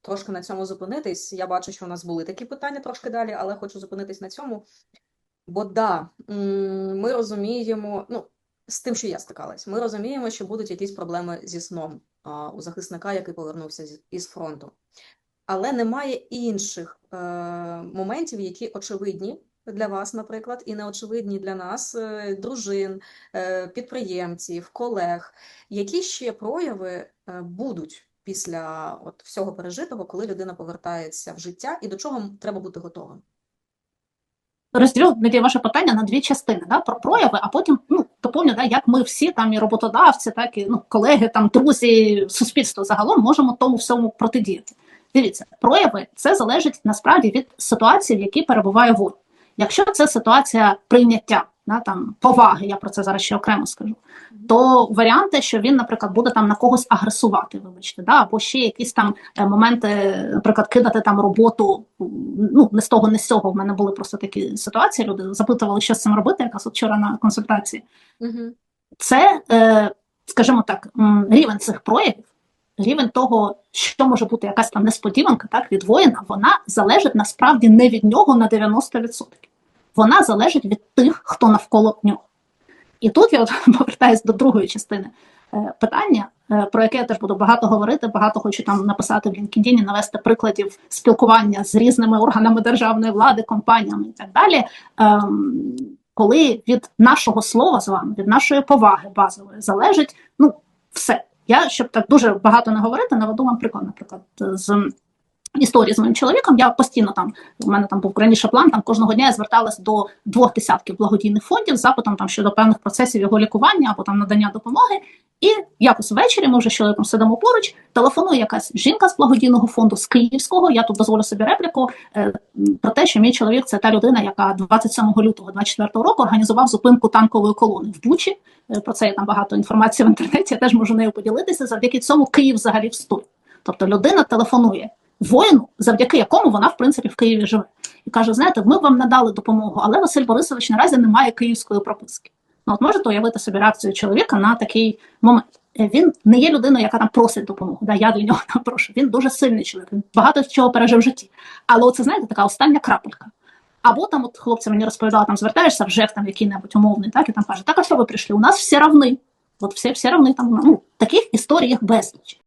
трошки на цьому зупинитись. Я бачу, що у нас були такі питання трошки далі, але хочу зупинитись на цьому. Бо да, ми розуміємо, ну, з тим, що я стикалась, ми розуміємо, що будуть якісь проблеми зі сном у захисника, який повернувся із фронту. Але немає інших е, моментів, які очевидні для вас, наприклад, і неочевидні для нас, е, дружин, е, підприємців, колег. Які ще прояви е, будуть після от всього пережитого, коли людина повертається в життя, і до чого треба бути готовим? розділю ваше питання на дві частини, да, про прояви, а потім ну, доповню, да, як ми всі, там і роботодавці, так і ну, колеги, там, друзі, суспільство загалом можемо тому всьому протидіяти. Дивіться, прояви це залежить насправді від ситуації, в якій перебуває ворог. Якщо це ситуація прийняття, да, там, поваги, я про це зараз ще окремо скажу, то варіанти, що він, наприклад, буде там на когось агресувати, вибачте, да, або ще якісь там е, моменти, наприклад, кидати там роботу, ну не з того, не з цього. В мене були просто такі ситуації. Люди запитували, що з цим робити, якраз вчора на консультації. Угу. Це, е, скажімо так, рівень цих проявів, рівень того, що може бути якась там несподіванка, так від воїна, вона залежить насправді не від нього на 90%. Вона залежить від тих, хто навколо нього. І тут я от повертаюсь до другої частини е, питання, е, про яке я теж буду багато говорити, багато хочу там написати в LinkedIn, навести прикладів спілкування з різними органами державної влади, компаніями і так далі. Ем, коли від нашого слова з вами, від нашої поваги базової залежить ну все. Я щоб так дуже багато не говорити, наведу вам приклад, наприклад, з історії з моїм чоловіком. Я постійно там у мене там був раніше план. Там кожного дня я зверталась до двох десятків благодійних фондів з запитом там щодо певних процесів його лікування або там надання допомоги. І якось ввечері ми вже з чоловіком сидимо поруч. Телефонує якась жінка з благодійного фонду з Київського. Я тут дозволю собі репліку е, про те, що мій чоловік це та людина, яка 27 лютого 24 року організував зупинку танкової колони в Бучі. Е, Про це є там багато інформації в інтернеті. Я теж можу нею поділитися. Завдяки цьому Київ взагалі встоїть. Тобто людина телефонує воїну, завдяки якому вона в принципі в Києві живе, і каже: знаєте, ми вам надали допомогу, але Василь Борисович наразі не має київської прописки. Ну от можете уявити собі реакцію чоловіка на такий момент. Е, Він не є людиною, яка там просить допомогу. Да, я для нього там прошу. Він дуже сильний чоловік, він багато чого пережив в житті. Але оце знаєте, така остання крапелька. Або там, от хлопці мені розповідали, там звертаєшся в ЖЕК, там який-небудь умовний, так і там каже, так а що ви прийшли? У нас всі равни. От всі, всі равни там ну, таких історій безліч.